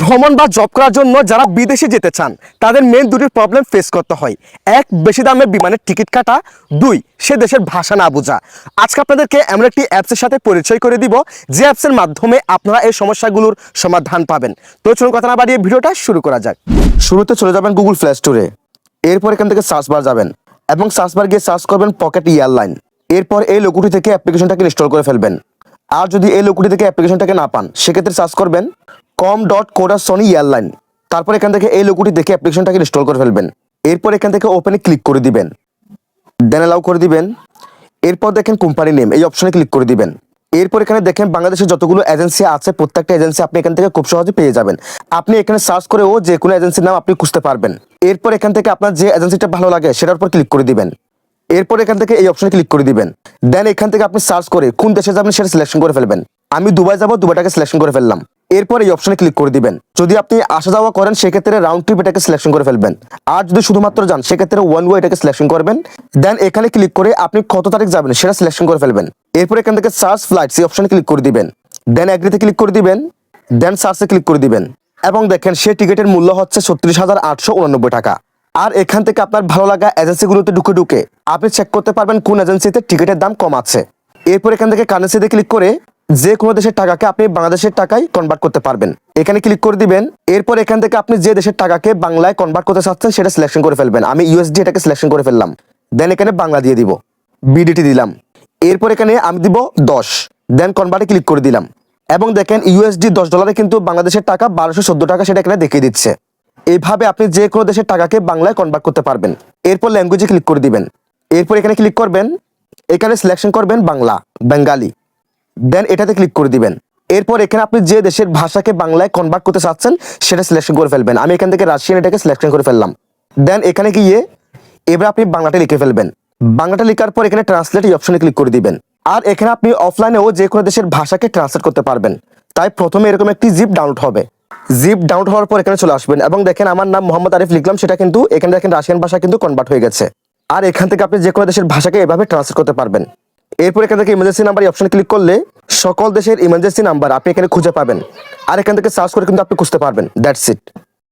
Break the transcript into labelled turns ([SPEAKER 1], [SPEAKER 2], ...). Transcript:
[SPEAKER 1] ভ্রমণ বা জব করার জন্য যারা বিদেশে যেতে চান, তাদের মেন দুটি প্রবলেম ফেস করতে হয়। এক, বেশি দামে বিমানের টিকিট কাটা। দুই, সে দেশের ভাষা না বোঝা। আজকে আপনাদেরকে এমন একটি অ্যাপসের সাথে পরিচয় করে দিব, যে অ্যাপসের মাধ্যমে আপনারা এই সমস্যাগুলোর সমাধান পাবেন। তো চলুন কথা না বাড়িয়ে ভিডিওটা শুরু করা যাক। শুরুতে চলে যাবেন গুগল প্লে স্টোরে এরপর এখান থেকে সার্চ বার যাবেন এবং সার্চ বার গিয়ে সার্চ করবেন পকেট এয়ারলাইন এরপর এই লোকটি থেকে অ্যাপ্লিকেশনটাকে ইনস্টল করে ফেলবেন। আর যদি এই লোকটি থেকে অ্যাপ্লিকেশনটাকে না পান, সেক্ষেত্রে সার্চ করবেন কম ডট কোডা সনি এয়ারলাইন তারপর এখান থেকে এই লোকটি দেখে অ্যাপ্লিকেশনটাকে ইনস্টল করে ফেলবেন। এরপর এখান থেকে ওপেনে ক্লিক করে দিবেন। দেন অ্যালাউ করে দিবেন। এরপর দেখেন কোম্পানি নেম এই অপশনে ক্লিক করে দিবেন। এরপর এখানে দেখেন বাংলাদেশের যতগুলো এজেন্সি আছে, প্রত্যেকটা এজেন্সি আপনি এখান থেকে খুব সহজে পেয়ে যাবেন। আপনি এখানে সার্চ করেও যে কোনো এজেন্সির নাম আপনি খুঁজতে পারবেন। এরপর এখান থেকে আপনার যে এজেন্সিটা ভালো লাগে, সেটার উপর ক্লিক করে দিবেন। এরপর এখান থেকে এই অপশনে ক্লিক করে দিবেন। দেন এখান থেকে আপনি সার্চ করে কোন দেশে যাবেন সেটা সিলেকশন করে ফেলবেন। আমি দুবাই যাব, দুবাইটাকে সিলেকশন করে ফেললাম। এরপর এই অপশনে ক্লিক করে দিবেন। যদি আপনি আসা যাওয়া করেন, সেক্ষেত্রে রাউন্ড ট্রিপ এটাকে সিলেকশন করে ফেলবেন। আর যদি শুধুমাত্র যান, সেক্ষেত্রে ওয়ান ওয়ে এটাকে সিলেকশন করবেন। দেন এখানে ক্লিক করে আপনি কত তারিখ যাবেন সেটা সিলেকশন করে ফেলবেন। এরপর এখান থেকে সার্চ ফ্লাইটস এই অপশনে ক্লিক করে দিবেন। দেন এগ্রিতে ক্লিক করে দিবেন। দেন সার্চে ক্লিক করে দিবেন। এবং দেখেন, সেই টিকিটের মূল্য হচ্ছে ছত্রিশ হাজার আটশো উনানব্বই টাকা। আর এখান থেকে আপনার ভালো লাগা এজেন্সিগুলোতে ঢুকে ঢুকে, আপনি চেক করতে পারবেন কোন এজেন্সিতে টিকিটের দাম কম আছে। এরপর এখান থেকে কারেন্সিতে ক্লিক করে যে কোনো দেশের টাকাকে আপনি বাংলাদেশের টাকায় কনভার্ট করতে পারবেন। এখানে ক্লিক করে দিবেন, এরপর এখান থেকে আপনি যে দেশের টাকাকে বাংলায় কনভার্ট করতে চাচ্ছেন, সেটা সিলেকশন করে ফেলবেন। আমি ইউএসডি এটাকে সিলেকশন করে ফেললাম। দেন এখানে বাংলা দিয়ে দিব। বিডিটি দিলাম। এরপর এখানে আমি দিব দশ। দেন কনভার্টে ক্লিক করে দিলাম। এবং দেখেন ইউএসডি দশ ডলারে কিন্তু বাংলাদেশের টাকা বারোশো চোদ্দ টাকা সেটা এখানে দেখিয়ে দিচ্ছে। এইভাবে আপনি যে কোনো দেশের টাকাকে বাংলায় কনভার্ট করতে পারবেন। এরপর ল্যাঙ্গুয়েজে ক্লিক করে দিবেন। এরপর এখানে ক্লিক করবেন, এখানে সিলেকশন করবেন বাংলা বেঙ্গালি দেন এটাতে ক্লিক করে দিবেন। এরপর এখানে আপনি যে দেশের ভাষাকে বাংলায় কনভার্ট করতে চাচ্ছেন, সেটা সিলেকশন করে ফেলবেন। আমি এখান থেকে রাশিয়ান এটাকে সিলেকশন করে ফেললাম। দেন এখানে গিয়ে এবার আপনি বাংলাটা লিখে ফেলবেন। বাংলাটা লেখার পর এখানে ট্রান্সলেট এই অপশনে ক্লিক করে দিবেন। আর এখানে আপনি অফলাইনেও যে কোনো দেশের ভাষাকে ট্রান্সলেট করতে পারবেন। তাই প্রথমে এরকম একটি জিপ ডাউনলোড হবে। জিপ ডাউনলোড হওয়ার পর এখানে চলে আসবেন। এবং দেখেন আমার নাম মোহাম্মদ আরিফ লিখলাম, সেটা কিন্তু এখানে দেখেন রাশিয়ান ভাষা কিন্তু কনভার্ট হয়ে গেছে। আর এখান থেকে আপনি যে কোনো দেশের ভাষাকে এভাবে ট্রান্সলেট করতে পারবেন। এরপর এখান থেকে ইমার্জেন্সি নাম্বার এই অপশনে ক্লিক করলে সকল দেশের ইমার্জেন্সি নাম্বার আপনি এখানে খুঁজে পাবেন। আর এখান থেকে সার্চ করে কিন্তু আপনি খুঁজতে পারবেন। That's it